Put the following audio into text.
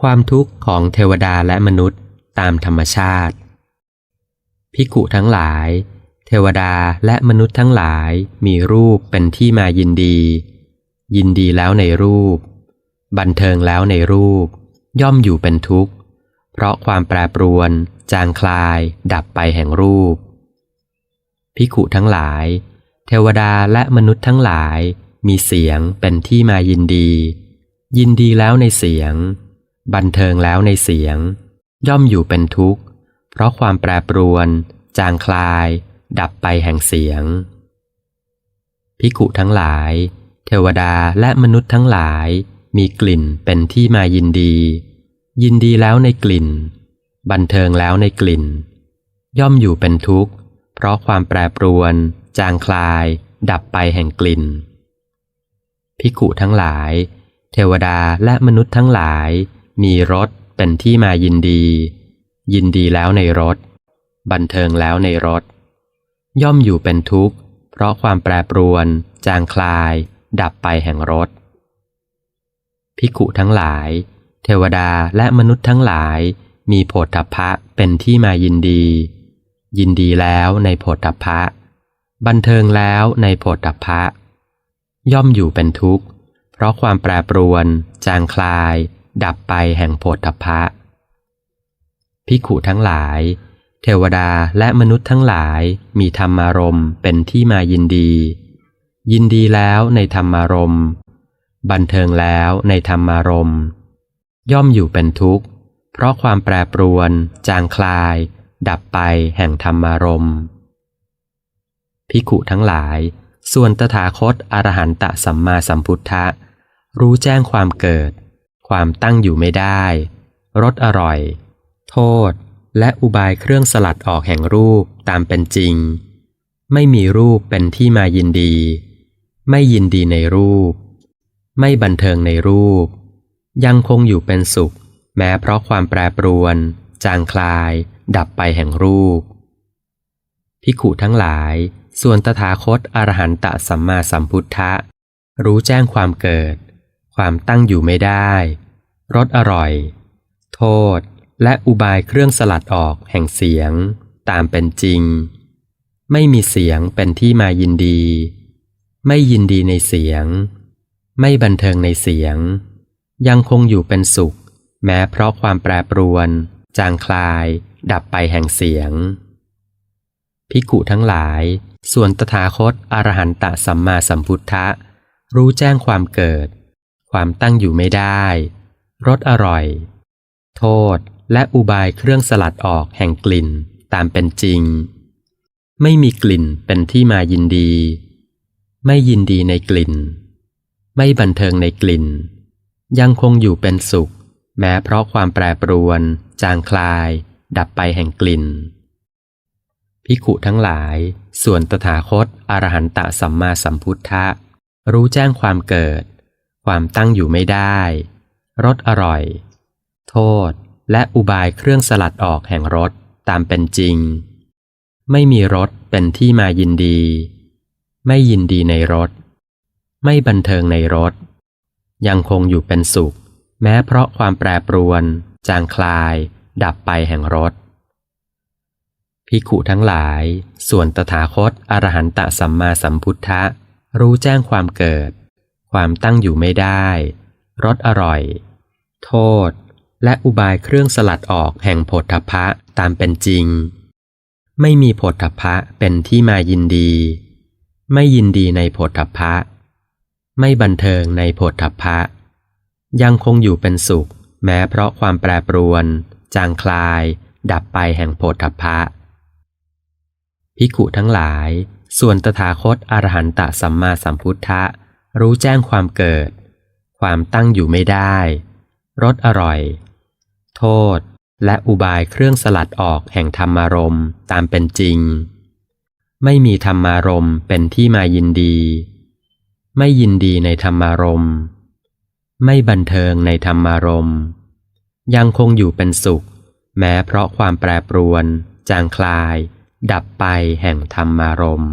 ความทุกข์ของเทวดาและมนุษย์ตามธรรมชาติ พิกุทั้งหลาย เทวดาและมนุษย์ทั้งหลายมีรูปเป็นที่มายินดี ยินดีแล้วในรูป บันเทิงแล้วในรูป ย่อมอยู่เป็นทุกข์ เพราะความแปรปรวน จางคลาย ดับไปแห่งรูป พิกุทั้งหลาย เทวดาและมนุษย์ทั้งหลายมีเสียงเป็นที่มายินดี ยินดีแล้วในเสียง บันเทิงแล้วในเสียง ย่อมอยู่เป็นทุกข์ เพราะความแปรปรวน จางคลาย ดับไปแห่งเสียง พิกุทั้งหลาย เทวดาและมนุษย์ทั้งหลาย มีกลิ่นเป็นที่มายินดี ยินดีแล้วในกลิ่น บันเทิงแล้วในกลิ่น ย่อมอยู่เป็นทุกข์ เพราะความแปรปรวน จางคลาย ดับไปแห่งกลิ่นพิกุทั้งหลาย เทวดาและมนุษย์ทั้งหลาย มีรสเป็นที่มายินดี ยินดีแล้วในรสบันเทิงแล้วในรสย่อมอยู่เป็นทุกข์ เพราะความแปรปรวน จางคลาย ดับไปแห่งรสพิกุทั้งหลาย เทวดาและมนุษย์ทั้งหลาย มีโผฏฐัพพะเป็นที่มายินดี ยินดีแล้วในโผฏฐัพพะ บันเทิงแล้วในโผฏฐัพพะ ย่อมอยู่เป็นทุกข์ เพราะความแปรปรวน จางคลาย ดับไปแห่งโผฏฐัพะพิขุทั้งหลาย เทวดาและมนุษย์ทั้งหลายมีธรรมารมณ์เป็นที่มายินดี ยินดีแล้วในธรรมารมณ์ บันเทิงแล้วในธรรมารมณ์ ย่อมอยู่เป็นทุกข์ เพราะความแปรปรวน จางคลาย ดับไปแห่งธรรมารมณ์พิขุทั้งหลาย ส่วนตถาคตอรหันตสัมมาสัมพุทธะรู้แจ้งความเกิด ความตั้งอยู่ไม่ได้รสอร่อย โทษ และอุบายเครื่องสลัดออกแห่งรูปตามเป็นจริง ไม่มีรูปเป็นที่มายินดี ไม่ยินดีในรูป ไม่บันเทิงในรูป ยังคงอยู่เป็นสุข แม้เพราะความแปรปรวน จางคลาย ดับไปแห่งรูปพิขุทั้งหลาย ส่วนตถาคตอรหันตสัมมาสัมพุทธะ รู้แจ้งความเกิด ความตั้งอยู่ไม่ได้รสอร่อย โทษ และอุบายเครื่องสลัดออกแห่งเสียง ตามเป็นจริง ไม่มีเสียงเป็นที่มายินดี ไม่ยินดีในเสียง ไม่บันเทิงในเสียง ยังคงอยู่เป็นสุข แม้เพราะความแปรปรวน จางคลาย ดับไปแห่งเสียง พิกุทั้งหลาย ส่วนตถาคตอรหันตสัมมาสัมพุทธะ รู้แจ้งความเกิด ความตั้งอยู่ไม่ได้รสอร่อย โทษและอุบายเครื่องสลัดออกแห่งกลิ่นตามเป็นจริง ไม่มีกลิ่นเป็นที่มายินดี ไม่ยินดีในกลิ่น ไม่บันเทิงในกลิ่น ยังคงอยู่เป็นสุข แม้เพราะความแปรปรวน จางคลาย ดับไปแห่งกลิ่นพิขุทั้งหลาย ส่วนตถาคตอรหันตสัมมาสัมพุทธะ รู้แจ้งความเกิด ความตั้งอยู่ไม่ได้รสอร่อย โทษ และอุบายเครื่องสลัดออกแห่งรสตามเป็นจริง ไม่มีรสเป็นที่มายินดี ไม่ยินดีในรสไม่บันเทิงในรสยังคงอยู่เป็นสุข แม้เพราะความแปรปรวน จางคลาย ดับไปแห่งรสพิขุทั้งหลาย ส่วนตถาคตอรหันตสัมมาสัมพุทธะรู้แจ้งความเกิด ความตั้งอยู่ไม่ได้รสอร่อย โทษ และอุบายเครื่องสลัดออกแห่งโพธพะตามเป็นจริง ไม่มีโพธพะเป็นที่มายินดี ไม่ยินดีในโพธพะ ไม่บันเทิงในโพธพะ ยังคงอยู่เป็นสุข แม้เพราะความแปรปรวน จางคลาย ดับไปแห่งโพธพะพิขุทั้งหลาย ส่วนตถาคตอรหันตสัมมาสัมพุทธะ รู้แจ้งความเกิด ความตั้งอยู่ไม่ได้รสอร่อย โทษและอุบายเครื่องสลัดออกแห่งธรรมารมณ์ตามเป็นจริง ไม่มีธรรมารมณ์เป็นที่มายินดี ไม่ยินดีในธรรมารมณ์ไม่บันเทิงในธรรมารมณ์ยังคงอยู่เป็นสุข แม้เพราะความแปรปรวน จางคลาย ดับไปแห่งธรรมารมณ์